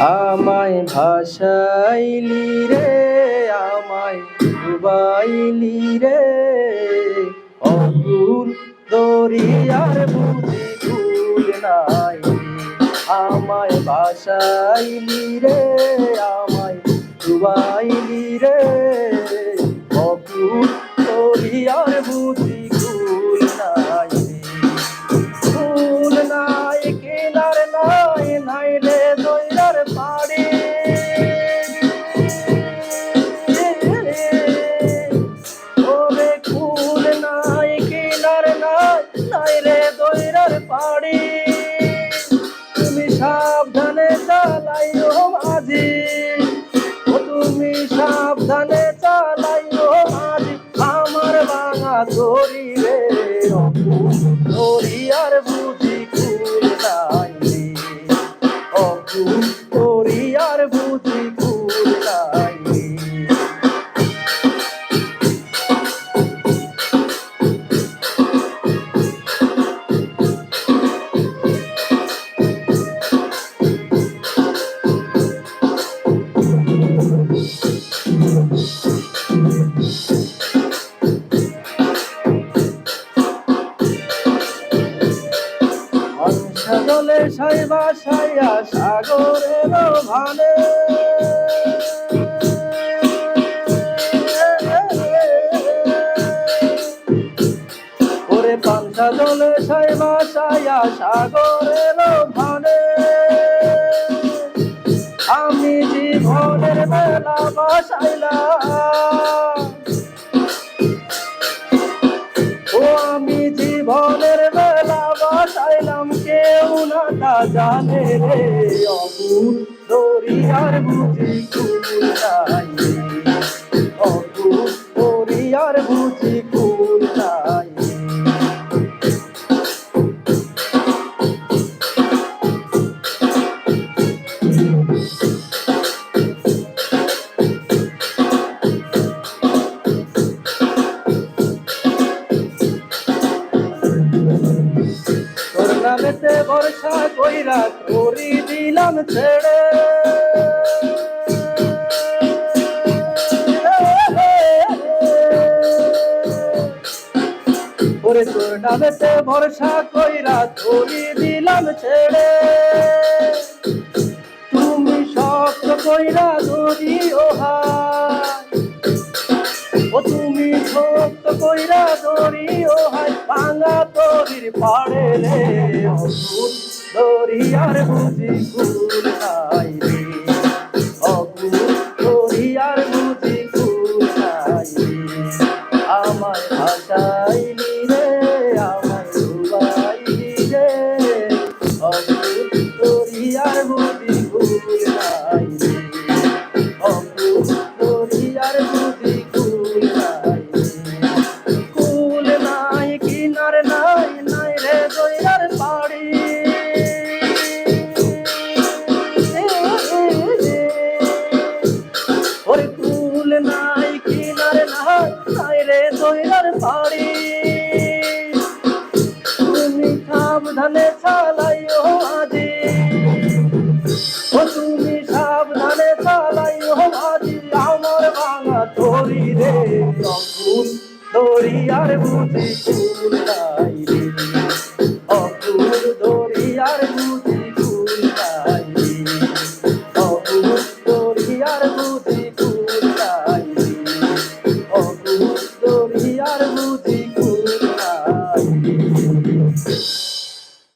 আমায় ভাসাইলি রে, আমায় ডুবাইলি রে। অকুল দরিয়ার বুঝি কুল নাই। আমায় ভাসাইলি রে, আমায় ডুবাইলি রে। অকুল দইরার পাড়ি। তুমি সাবধানে চালাইও মাঝি ও তুমি সাবধানে সাগলে সাই বাসাইয়া সাগরের ভানে ওরে পাংশা জলে সাই বাসাইয়া সাগরের জানে রে অকুল দরিয়ার বুঝি কুল নাই। অকুল দরিয়ার বুঝি নামেতে ভরসা কইরা করি দিলাম ছেড়ে। নামেতে ভরসা কইরা করি দিলাম ছেড়ে। তুমি শক্ত কইরা ধরি ওহা। ও তুমি শক্ত কইরা ধরি ও হাই ভাঙা পাড়ে রে দরিয়ার বুঝি কুল সাবধানে চালাইও আজি। ও তুমি সাবধানে চালাইও আজি। আমার ভাঙা তরি রে অকুল আর বুঝি কুল রে। অকুল দরিয়ার আর বুঝি